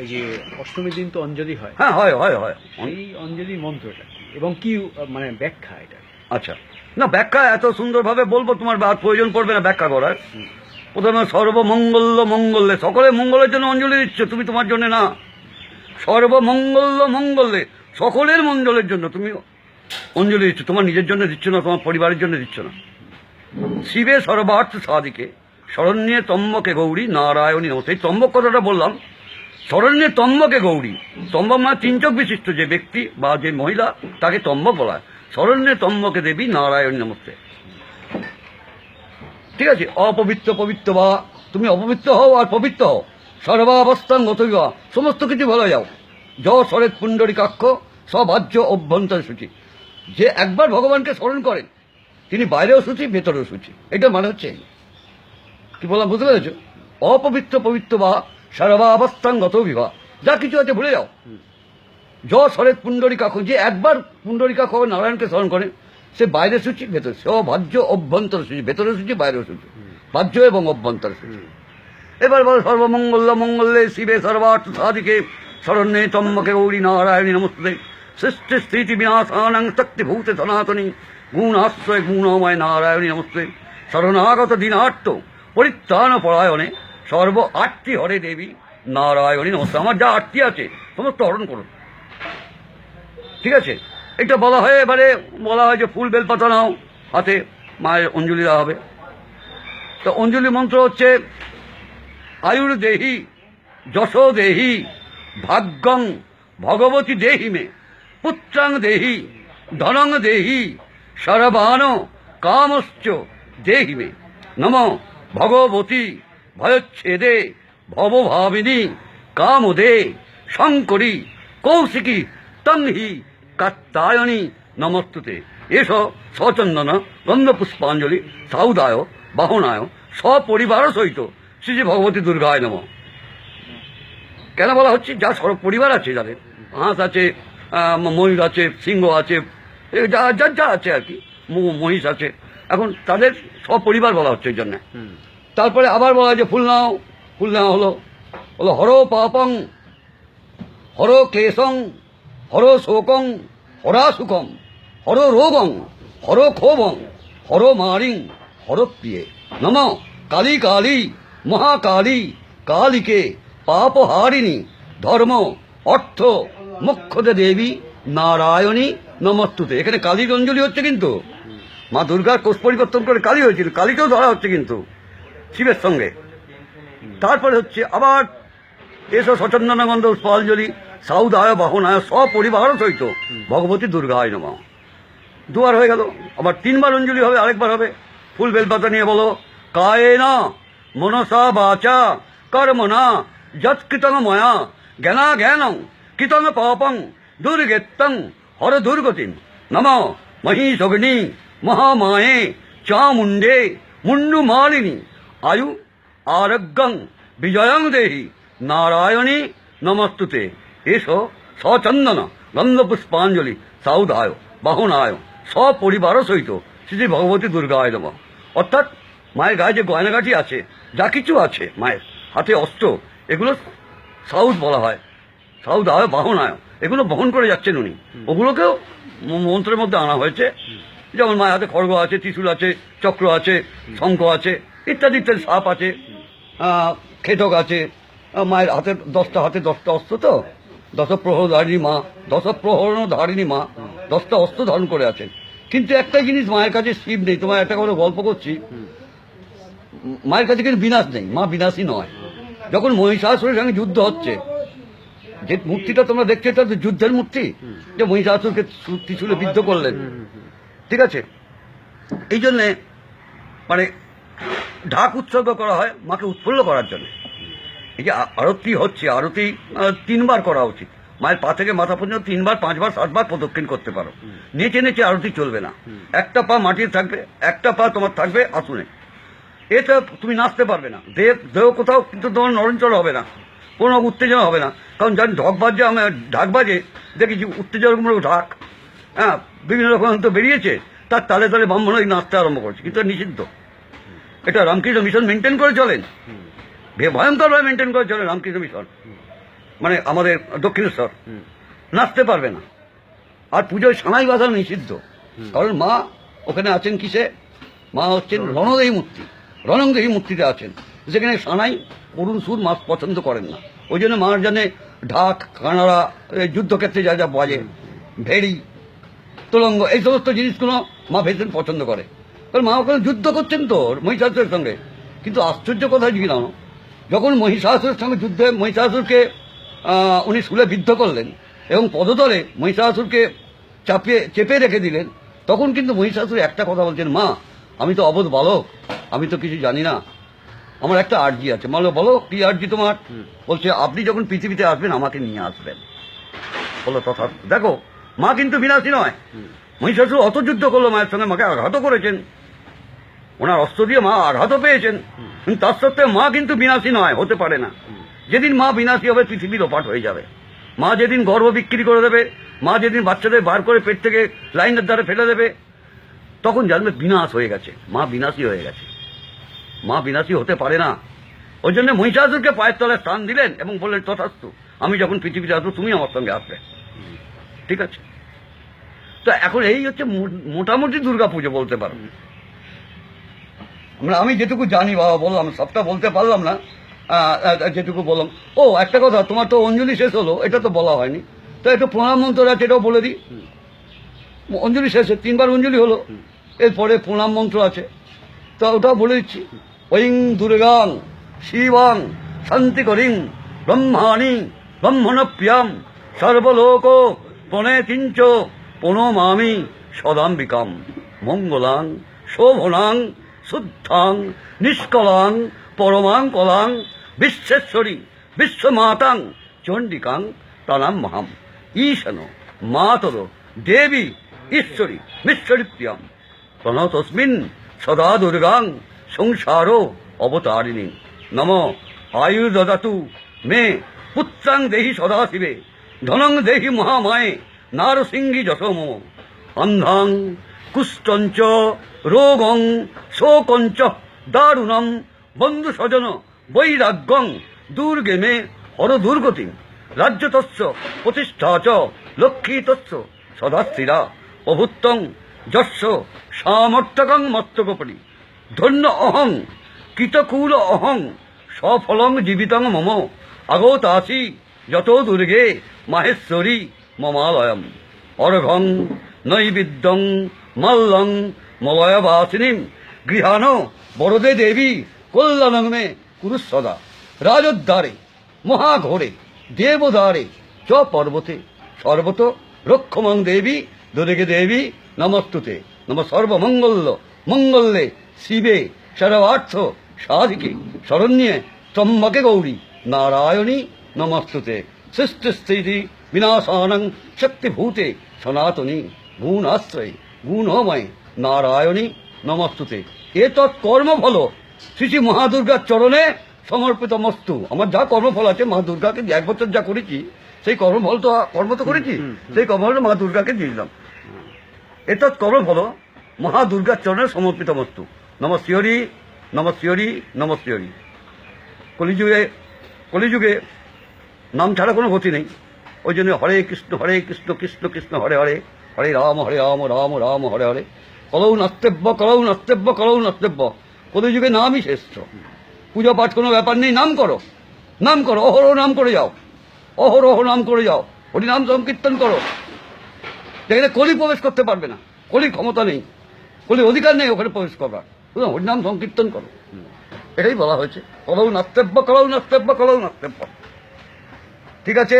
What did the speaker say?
এই যে অষ্টমীর দিন তো অঞ্জলি হয়। হ্যাঁ হয় হয় হয়। এই অঞ্জলি মন্ত্রটা এবং কি মানে ব্যাখ্যা এটা? আচ্ছা। না ব্যাখ্যা এত সুন্দরভাবে বলব তোমার আর প্রয়োজন পড়বে না ব্যাখ্যা করার। প্রথমে সর্বমঙ্গল্য মঙ্গলে সকলে মঙ্গলের জন্য অঞ্জলি দিচ্ছ তুমি তোমার জন্য না। সর্বমঙ্গল্য মঙ্গলে সকলের মঙ্গলের জন্য তুমি অঞ্জলি দিচ্ছ তোমার নিজের জন্য দিচ্ছ না তোমার পরিবারের জন্য দিচ্ছ না। শিবে সর্বার্থ সাদিকে শরণ্যে তম্বকে গৌরী নারায়ণী নমস্তে। এই তম্বক কথাটা বললাম শরণ্যে তম্বকে গৌরী। তম্বক মানে তিনচক বিশিষ্ট যে ব্যক্তি বা যে মহিলা, তাকে তম্বক বলা হয়। শরণ্যে তম্বকে দেবী নারায়ণ নমস্তে। ঠিক আছে? অপবিত্র পবিত্র বা, তুমি অপবিত্র হও আর পবিত্র হও। সর্বাবস্থান গত বিবাহ সমস্ত কিছু ভালো যাও। য সরেত পুণ্ডরিকাক্ষ সবাহ্য অভ্যন্তর সূচি। যে একবার ভগবানকে স্মরণ করেন, তিনি বাইরেও সূচি, ভেতরেও সূচি। এটা মানে হচ্ছে কি বললাম? বুঝতে পেরেছ? অপবিত্র পবিত্র বা সর্বাবস্থান গত বিবাহ। যা কিছু আছে ভুলে যাও। য সরেত পুণ্ডরিকাক্ষ যে একবার পুণ্ডরিকাক্ষ নারায়ণকে স্মরণ করে সে বাইরে সূচি ভেতর সে ভাজ্য অভ্যন্তর সূচি ভেতরে সূচি বাইরে সূচি। ভাজ্য এবং অভ্যন্তর সূচি। এবার বল সর্বমঙ্গল মঙ্গলে শিবে সর্বার্থ সাধিকে শরণ্যে তম্বকে গৌরী নারায়ণী নমস্তে। সৃষ্টি স্থিতি বিনাশানং শক্তিভূতে সনাতনী গুণ আশ্রয় গুণময় নারায়ণী নমস্তে। শরণাগত দিনার্থ পরিত্রাণ পরায়ণে সর্ব আটটি হরে দেবী, নারায়ণী নমস্তে আমার যা আটটি আছে, সমস্ত হরণ করুন। ঠিক আছে? এটা বলা হয় এবারে, বলা হয় যে ফুল বেলপাতা নাও, হাতে মায়ের অঞ্জলি দেওয়া হবে। তো অঞ্জলি মন্ত্র হচ্ছে আয়ুর দেহি যশ দেহি ভাগ্যং, ভগবতী দেহি মে, পুত্রাং দেহি, ধনং দেহি সর্বান কামশ্চ দেহি মে। নম ভগবতী ভয়চ্ছেদে, ভবভাবিনী, কামদে, শঙ্করী, কৌশিকী তংহি কাত্তায়নী নমস্তুতে। এস সচন্দন গন্ধপুষ্পাঞ্জলি সাউদায় বাহনায়, সপরিবার সহিত শ্রী শ্রী ভগবতী দুর্গায় নম। কেন বলা হচ্ছে? যা সব পরিবার আছে যাদের, হাঁস আছে ময়ূর আছে, সিংহ আছে যা যা যা আছে আর কি মহিষ আছে। এখন তাদের সপরিবার বলা হচ্ছে এই জন্য। তারপরে আবার বলা যে ফুল নাও ফুল নেওয়া হলো হলো হর পাপং, হর ক্লেশং, হর শোকং, হরা সুখম হর রোগং, হর ক্ষোভং, হর মারিং, হর প্রিয়ে। নম কালী কালী, মহাকালী, কালিকে পাপহারিণী, ধর্ম অর্থ মুখ্যতে দেবী, নারায়ণী নমস্তুতে। এখানে কালীর অঞ্জলি হচ্ছে কিন্তু, মা দুর্গার কোষ পরিবর্তন করে কালী হয়েছিল, কালীকেও ধরা হচ্ছে কিন্তু। শিবের সঙ্গে। তারপরে হচ্ছে আবার এসব সচন্দনগন্ধ পুষ্পাঞ্জলি সাউদায় বাহনায় সপরিবার সহিত ভগবতী দুর্গায় নমা। দুবার হয়ে গেল। আবার তিনবার অঞ্জলি হবে, আরেকবার হবে। ফুল বেলপাতা নিয়ে বলো কায়ে না মনসা বাচা কর্মণা যৎকৃতং ময়া জ্ঞানা জ্ঞানং কৃতং পাপং দুর্গেত্তং হর দুর্গতিম। নম, মহিষগ্নি, মহামায়ে, চামুণ্ডে, মুন্ডু মালিনী আয়ু আরোগ্যং বিজয়ং দেহি। নারায়ণী নমস্তুতে। এসো সচন্দন গন্ধপুষ্পাঞ্জলি সাউদায় বাহনায় সপরিবার সহিত শ্রী ভগবতী দুর্গায় নম। অর্থাৎ মায়ের গায়ে যে গয়নাগাটি আছে যা কিছু আছে মায়ের হাতে অস্ত্র এগুলো সাউথ বলা হয়। সাউথ আয় বাহনায় এগুলো বহন করে যাচ্ছেন উনি। ওগুলোকেও মন্ত্রের মধ্যে আনা হয়েছে। যেমন মায়ের হাতে খড়গ আছে, ত্রিশূল আছে, চক্র আছে, শঙ্খ আছে, ইত্যাদি ইত্যাদি সাপ আছে খেটক আছে। মায়ের হাতে দশটা হাতে দশটা অস্ত্র তো? দশ প্রহর ধারিণী মা দশ প্রহরণ ধারিণী মা, দশটা অস্ত্র ধারণ করে আছেন কিন্তু একটা জিনিস মায়ের কাছে শিব নেই তোমার একটা কথা গল্প করছি। মায়ের কাছে কিন্তু বিনাশ নেই, মা বিনাশী নয়। যখন মহিষাসুরের সঙ্গে যুদ্ধ হচ্ছে, যে মূর্তিটা তোমরা দেখছ, এটা যুদ্ধের মূর্তি? যে মহিষাসুরকে ত্রিশূলে বিদ্ধ করলেন। ঠিক আছে? এই জন্যে মানে ঢাক উৎসর্গ করা হয় মাকে উৎফুল্ল করার জন্য। এই যে আরতি হচ্ছে আরতি তিনবার করা উচিত। মায়ের পা থেকে মাথা পর্যন্ত তিনবার পাঁচবার সাতবার প্রদক্ষিণ করতে পারো। নেচে নেচে আরতি চলবে না। একটা পা মাটির থাকবে একটা পা তোমার থাকবে আসুনে এতে তুমি নাচতে পারবে না। দেহ দেহ কোথাও কিন্তু তোমার নরঞ্চল হবে না। কোনো উত্তেজনা হবে না। কারণ যখন ঢক বাজে আমি ঢাক বাজে দেখেছি উত্তেজনামূলক ঢাক। হ্যাঁ বিভিন্ন রকম তো বেরিয়েছে তার তালে তালে ব্রাহ্মণ ওই নাচতে আরম্ভ করছে কিন্তু নিষিদ্ধ। এটা রামকৃষ্ণ মিশন মেনটেন করে চলেন। ভয়ঙ্করভাবে মেনটেন করে চলে রামকৃষ্ণ মিশন। মানে আমাদের দক্ষিণেশ্বর। নাচতে পারবে না। আর পুজোয় সানাই বাঁধা নিষিদ্ধ। কারণ মা ওখানে আছেন কিসে? মা হচ্ছেন রণদেহী। মূর্তি। রণংদেহী মূর্তিতে আছেন। যেখানে সানাই করুণ সুর মা পছন্দ করেন না। ওই জন্য মার জানে ঢাক কানাড়া যুদ্ধক্ষেত্রে যা যা বাজে ভেড়ি তোলঙ্গ এই সমস্ত জিনিসগুলো মা ভীষণ পছন্দ করে। কারণ মা ওখানে যুদ্ধ করছেন তো মহিষাসুরের সঙ্গে। কিন্তু আশ্চর্য কথা কি জানো? যখন মহিষাসুরের সঙ্গে যুদ্ধে মহিষাসুরকে উনি শুলে বিদ্ধ করলেন এবং পদতলে মহিষাসুরকে চাপিয়ে চেপে রেখে দিলেন তখন কিন্তু মহিষাসুর একটা কথা বলছেন মা আমি তো অবোধ বালক আমি তো কিছু জানি না। আমার একটা আর্জি আছে। মালো বলো কি আর্জি তোমার? বলছে আপনি যখন পৃথিবীতে আসবেন আমাকে নিয়ে আসবেন। বলো তথা দেখো মা কিন্তু বিনাশী নয়। মহিষাসুর অত যুদ্ধ করল, মায়ের সঙ্গে মাকে আঘাতও করেছেন। ওনার অস্ত্র দিয়ে মা আঘাতও পেয়েছেন। তার সত্ত্বেও মা কিন্তু বিনাশী নয়, হতে পারে না। যেদিন মা বিনাশী হবে পৃথিবী লোপাট হয়ে যাবে। মা যেদিন গর্ভ বিক্রি করে দেবে, মা যেদিন বাচ্চাদের বার করে পেট থেকে লাইনের দ্বারা ফেলে দেবে, তখন জানবে বিনাশ হয়ে গেছে। মা বিনাশী হয়ে গেছে। মা বিনাশী হতে পারে না। ওই জন্য মহিষাসুরকে পায়ের তলায় স্থান দিলেন এবং বললেন, তথাস্তু, আমি যখন পৃথিবীতে আসব, তুমি আমার সঙ্গে আসবে। ঠিক আছে? তো এখন এই হচ্ছে মোটামুটি দুর্গা পুজো বলতে পারো। আমরা আমি যেটুকু জানি বাবা বললাম সবটা বলতে পারলাম না। যেটুকু বললাম। ও একটা কথা তোমার তো অঞ্জলি শেষ হলো এটা তো বলা হয়নি। তো একটু প্রণাম মন্ত্র আছে এটাও বলে দিই। অঞ্জলি শেষে তিনবার অঞ্জলি হলো। এরপরে প্রণাম মন্ত্র আছে। তো ওটাও বলে দিচ্ছি। ঐং দুর্গাং শিবাং শান্তিকরিং ব্রহ্মাণি ব্রহ্মণ প্রিয়াম সর্বলোক প্রণেতিঞ্চ প্রণমামি সদাম্বিকাম, মঙ্গলাং, শোভনাং, শুদ্ধাং, নিষ্কলাং পরমাং কলাং বিশ্বেশ্বরী, বিশ্বমাতাং, চণ্ডিকাং প্রণাম মহাম ঈশন, মাতর, দেবী, ঈশ্বরী মিশ্বরী প্রিয়াম প্রণতস্মিন, সদা দুর্গাং, সংসারো অবতারিণী। নম আয়ুর্দদাতু। মে, পুত্রাং দেহি সদা শিবে। ধনং দেহি মহামায়ে, নারসিংহী যশ মম অন্ধাং, কুষ্ঠঞ্চ, রোগং, শোকঞ্চ দারুণম বন্ধু স্বজন বৈরাগ্যং, দুর্গে মে হর দুর্গতি। রাজ্যতস্য প্রতিষ্ঠা চ, লক্ষ্মী তস্য সদা স্থিরা অভুত্তং যস্য সামর্থকং মস্তকপরি ধন্য অহং, কৃতকুল অহং, সফলং জীবিতং মম আগতাসি যত দুর্গে মাহেশ্বরী মমালয়ম। অর্ঘং নৈবিদ্যং মল্লং মলয়বাসিনীম। গৃহাণ বরদে দেবী কল্যাণং মে কুরুসদা। রাজোদ্ধারে মহাঘোরে দেবদারে চ পর্বতে। সর্বত রক্ষমং দেবী দুর্গে দেবী নমস্তুতে। নম সর্বমঙ্গল্য। মঙ্গল্যে শিবে সর্বার্থ সাধিকে। শরণ্যে ত্রম্বকে গৌরী। নারায়ণী নমস্তুতে। সৃষ্টি স্থিতি বিনাশানং শক্তিভূতে সনাতনী গুণাশ্রয় গুণময় নারায়ণী নমস্তুতে। এতৎ কর্মফল শ্রী শ্রী মহাদুর্গার চরণে সমর্পিত মস্তু আমার যা কর্মফল আছে মা দুর্গাকে এক বছর যা করেছি সেই কর্মফল তো কর্ম তো করেছি। সেই কর্মফল মা দুর্গাকে দিয়ে দিলাম। এতৎ কর্মফল মহা দুর্গার চরণে সমর্পিত মস্তু নম শিহরি নম শিহরি নম শিহরি কলিযুগে কলিযুগে নাম ছাড়া কোনো গতি নেই। ওই জন্য হরে কৃষ্ণ হরে কৃষ্ণ কৃষ্ণ কৃষ্ণ, হরে হরে হরে রাম হরে রাম রাম রাম, হরে হরে। কলৌ নাস্তেব্য কলৌ নাস্তেব্য কলৌ নাস্তেব্য। কলিযুগে নামই শ্রেষ্ঠ। পূজা পাঠ কোনো ব্যাপার নেই, নাম করো। নাম করো, অহরহ নাম করে যাও। অহরহ নাম করে যাও। হরিনাম সংকীর্তন করো। যেখানে কলি প্রবেশ করতে পারবে না। কলির ক্ষমতা নেই। কলির অধিকার নেই ওখানে প্রবেশ করবার হরিনাম সংকীর্তন করো। এটাই বলা হয়েছে। কলৌ নাস্তেব্য কলৌ নাস্তেব্য কলৌ নাস্তেব্য। ঠিক আছে?